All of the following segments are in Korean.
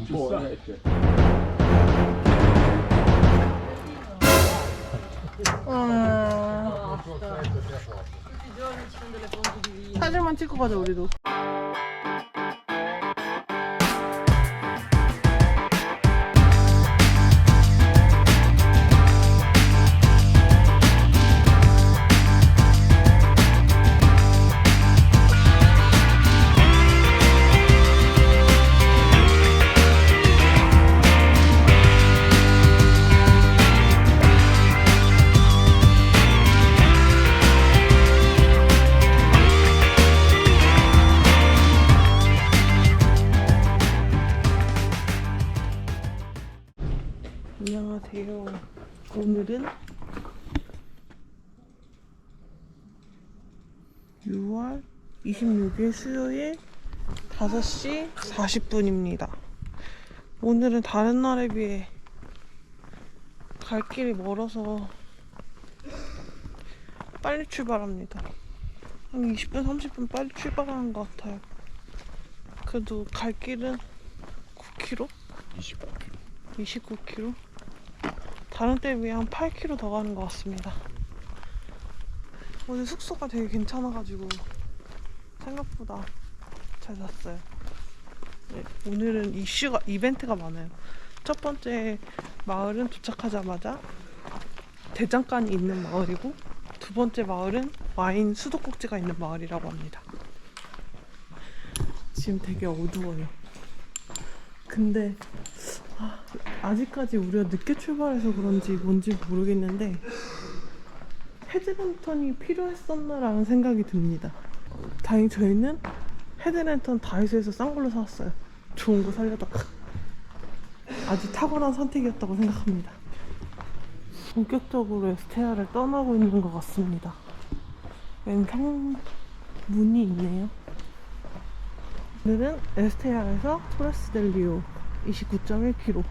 아, vino. 사진만 찍고 가자 우리도. 6월 26일 수요일 5시 40분입니다. 오늘은 다른 날에 비해 갈 길이 멀어서 빨리 출발합니다. 한 20분, 30분 빨리 출발하는 것 같아요. 그래도 갈 길은 9km? 29km. 29km? 다른 때에 비해 한 8km 더 가는 것 같습니다. 오늘 숙소가 되게 괜찮아가지고 생각보다 잘 잤어요. 네, 오늘은 이슈가 이벤트가 많아요. 첫 번째 마을은 도착하자마자 대장간이 있는 마을이고 두 번째 마을은 와인 수도꼭지가 있는 마을이라고 합니다. 지금 되게 어두워요. 근데 아직까지 우리가 늦게 출발해서 그런지 뭔지 모르겠는데 헤드랜턴이 필요했었나라는 생각이 듭니다. 다행히 저희는 헤드랜턴 다이소에서 싼 걸로 사왔어요. 좋은 거 살려다가 아주 탁월한 선택이었다고 생각합니다. 본격적으로 에스테아를 떠나고 있는 것 같습니다. 왼성 문이 있네요. 오늘은 에스테아에서 토레스델리오 29.1km.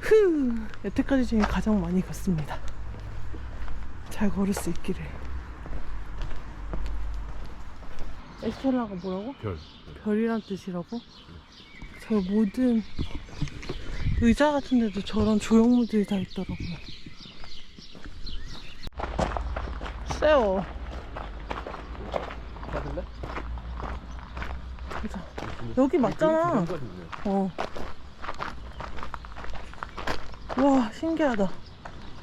후! 여태까지 중에 가장 많이 걷습니다. 잘 걸을 수 있기를. 에스텔라가 뭐라고? 별. 별이란 뜻이라고? 저 모든 의자 같은 데도 저런 조형물들이 다 있더라고요. 세워. 받을래? 가자. 여기 맞잖아. 어. 와, 신기하다.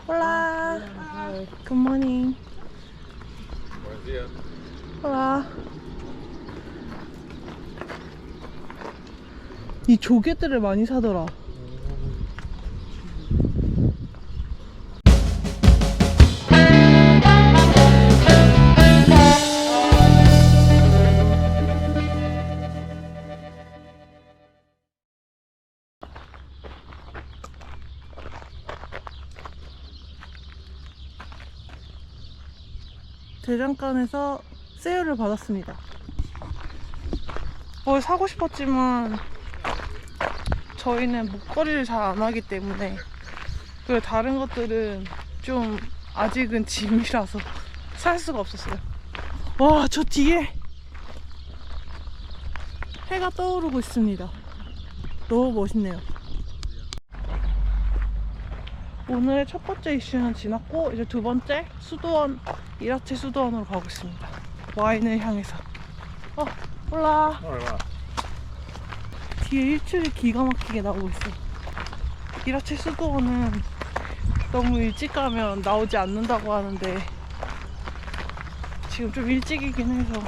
홀라. 굿모닝. 홀라. 이 조개들을 많이 사더라. 대장간에서 세일을 받았습니다. 뭘 사고 싶었지만 저희는 목걸이를 잘 안 하기 때문에 그 다른 것들은 좀 아직은 짐이라서 살 수가 없었어요. 와, 저 뒤에 해가 떠오르고 있습니다. 너무 멋있네요. 오늘의 첫 번째 이슈는 지났고 이제 두 번째 수도원 이라체 수도원으로 가고 있습니다. 와인을 향해서. 어, 올라. 뒤에 일출이 기가 막히게 나오고 있어. 이라체 수도원은 너무 일찍 가면 나오지 않는다고 하는데 지금 좀 일찍이긴 해서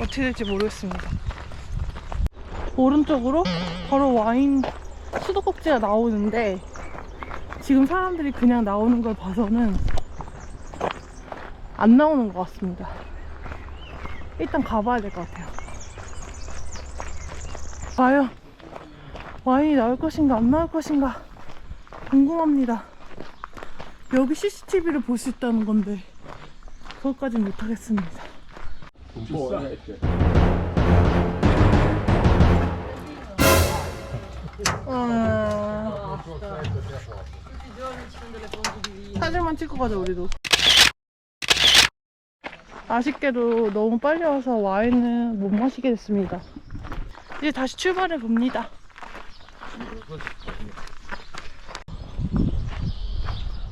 어떻게 될지 모르겠습니다. 오른쪽으로 바로 와인 수도꼭지가 나오는데 지금 사람들이 그냥 나오는 걸 봐서는 안 나오는 것 같습니다. 일단 가봐야 될 것 같아요. 과연 와인이 나올 것인가 안 나올 것인가 궁금합니다. 여기 CCTV를 볼 수 있다는 건데 그것까진 못하겠습니다. Vino. 사진만 찍고 가자 우리도 아쉽게도 너무 빨리 와서 와인은 못 마시게 됐습니다 이제 다시 출발해 봅니다.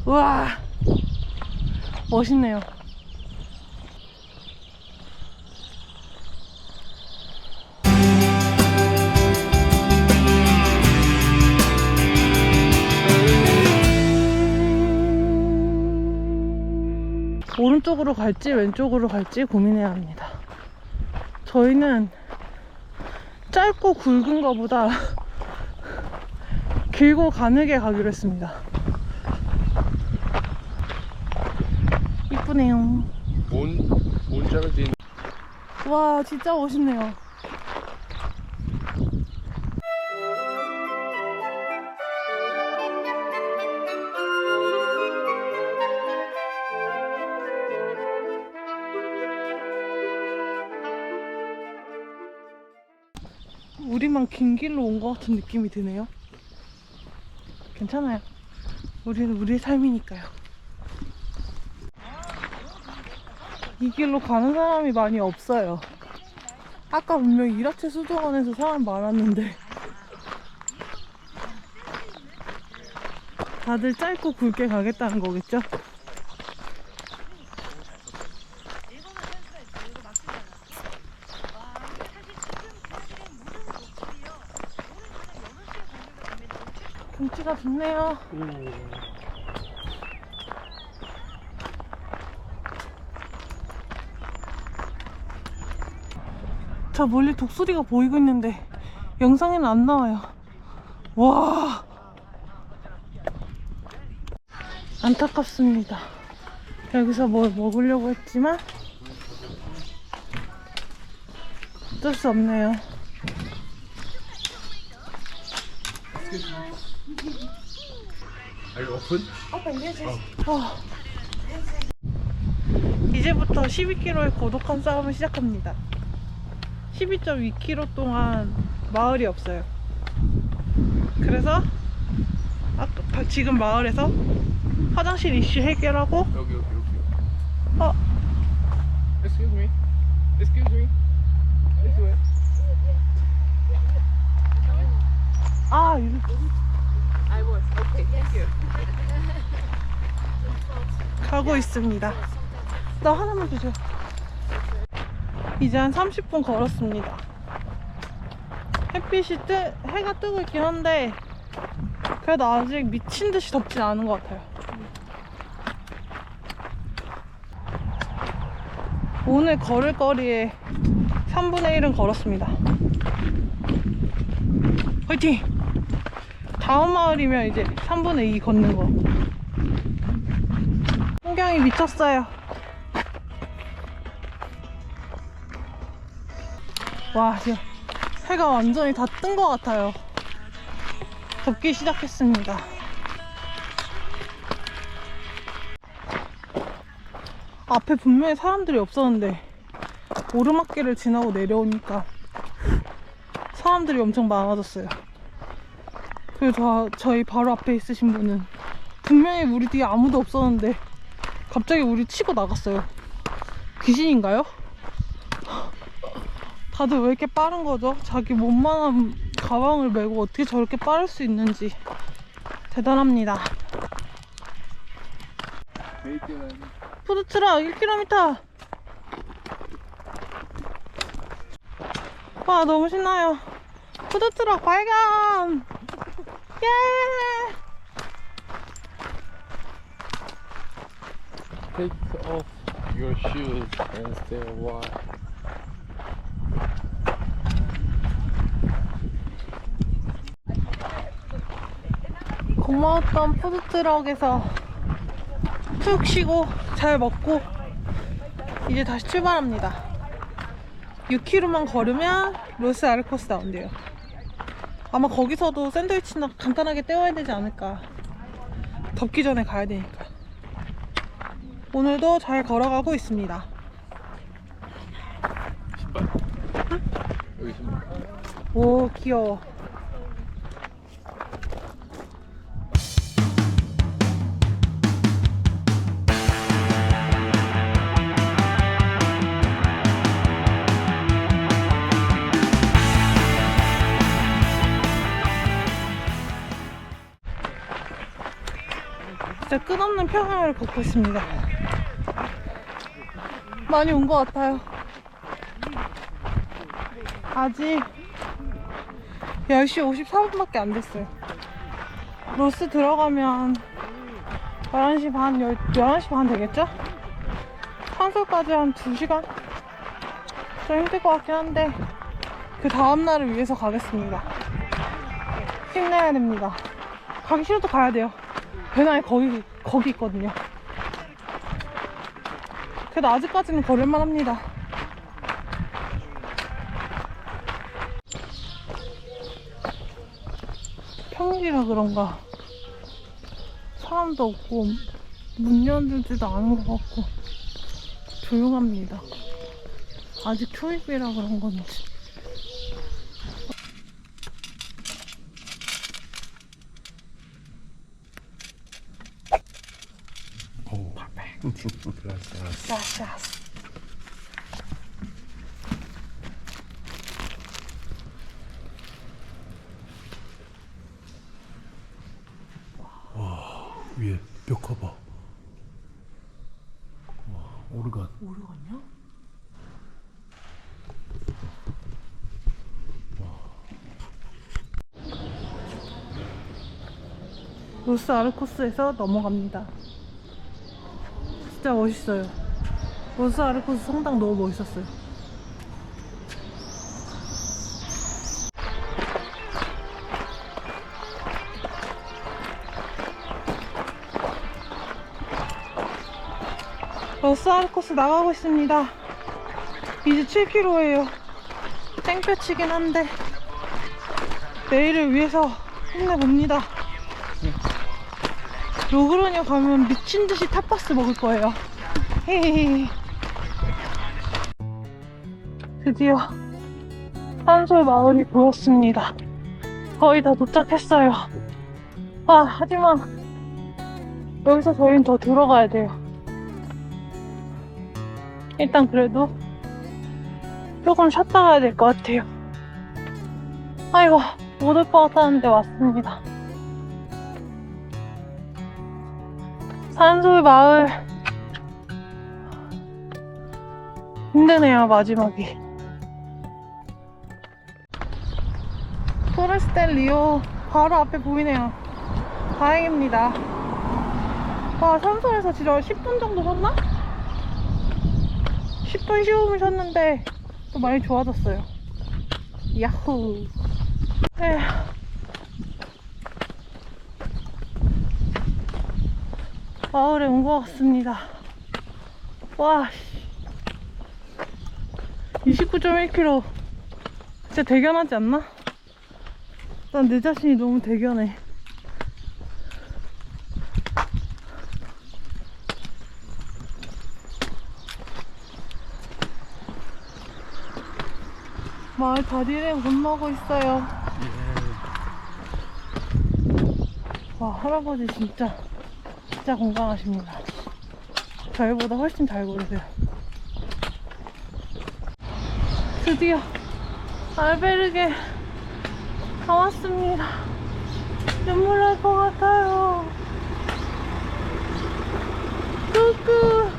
우와, 멋있네요. 오른쪽으로 갈지 왼쪽으로 갈지 고민해야 합니다. 저희는 짧고 굵은 거보다 길고 가늘게 가기로 했습니다. 이쁘네요. 몬, 몬자르딘. 와, 진짜 멋있네요. 우리만 긴 길로 온 것 같은 느낌이 드네요. 괜찮아요. 우리는 우리의 삶이니까요. 이 길로 가는 사람이 많이 없어요. 아까 분명히 이라체 수도원에서 사람 많았는데 다들 짧고 굵게 가겠다는 거겠죠? 좋네요. 저 멀리 독수리가 보이고 있는데 영상에는 안 나와요. 와 안타깝습니다. 여기서 뭘 먹으려고 했지만 어쩔 수 없네요. Are you open? 어. 이제부터 12km의 고독한 싸움을 시작합니다. 12.2km 동안 마을이 없어요. 그래서 아까 바- 지금 마을에서 화장실 이슈 해결하고 여기, 여기, 여기. 어 Excuse me. Excuse me. This way. 아, 이렇 가고 있습니다. 나 하나만 주세요. 이제 한 30분 걸었습니다. 햇빛이 뜨, 해가 뜨고 있긴 한데, 그래도 아직 미친 듯이 덥진 않은 것 같아요. 오늘 걸을 거리에 3분의 1은 걸었습니다. 화이팅! 다음 마을이면 이제 3분의 2 걷는 거. 풍경이 미쳤어요. 와, 지금 해가 완전히 다 뜬 것 같아요. 덥기 시작했습니다. 앞에 분명히 사람들이 없었는데 오르막길을 지나고 내려오니까 사람들이 엄청 많아졌어요. 그리고 저, 저희 바로 앞에 있으신 분은 분명히 우리 뒤에 아무도 없었는데 갑자기 우리 치고 나갔어요. 귀신인가요? 다들 왜 이렇게 빠른 거죠? 자기 몸만한 가방을 메고 어떻게 저렇게 빠를 수 있는지 대단합니다. 푸드트럭 1km. 와 너무 신나요. 푸드트럭 발견. While. 고마웠던 푸드트럭에서 푹 쉬고 잘 먹고 이제 다시 출발합니다. 6km만 걸으면 로스 아르코스 나온대요. 아마 거기서도 샌드위치나 간단하게 때워야 되지 않을까. 덥기 전에 가야 되니까. 오늘도 잘 걸어가고 있습니다. 신발. 여기 신발. 오, 귀여워. 진짜 끝없는 평야를 걷고 있습니다. 많이 온 것 같아요. 아직 10시 54분밖에 안 됐어요. 로스 들어가면 11시 반, 10, 11시 반 되겠죠? 산소까지 한 2시간? 좀 힘들 것 같긴 한데 그 다음날을 위해서 가겠습니다. 힘내야 됩니다. 가기 싫어도 가야 돼요. 배낭에 거기, 거기 있거든요. 그래도 아직까지는 걸을만 합니다. 평일이라 그런가 사람도 없고 문 열지도 않은 것 같고 조용합니다. 아직 초입이라 그런 건지. 위에 뼈 커봐. 와, 오르간. 오르갔냐? 로스 아르코스에서 넘어갑니다. 진짜 멋있어요. 로스 아르코스 성당 너무 멋있었어요. 로스 아르코스 나가고 있습니다. 이제 7km예요. 땡볕이긴 한데 내일을 위해서 힘내봅니다. 로그로니아 가면 미친 듯이 타파스 먹을 거예요. 헤헤헤. 드디어 산소의 마을이 보였습니다. 거의 다 도착했어요. 아, 하지만 여기서 저희는 더 들어가야 돼요. 일단 그래도 조금 쉬었다 가야 될 것 같아요. 아이고, 못 올 것 같았는데 왔습니다. 산소의 마을. 힘드네요, 마지막이. 토레스텔 리오 바로 앞에 보이네요. 다행입니다. 와, 산소에서 진짜 10분 정도 섰나? 10분 쉬움을 쉬었는데 또 많이 좋아졌어요. 야호. 에휴. 마을에 온 것 같습니다. 와, 씨. 29.1km. 진짜 대견하지 않나? 난 내 자신이 너무 대견해. 마을 다리를 건너고 있어요. 와, 할아버지 진짜, 진짜 건강하십니다. 저희보다 훨씬 잘 걸으세요. 드디어 알베르게 다 왔습니다. 눈물 날 것 같아요. 끄끄.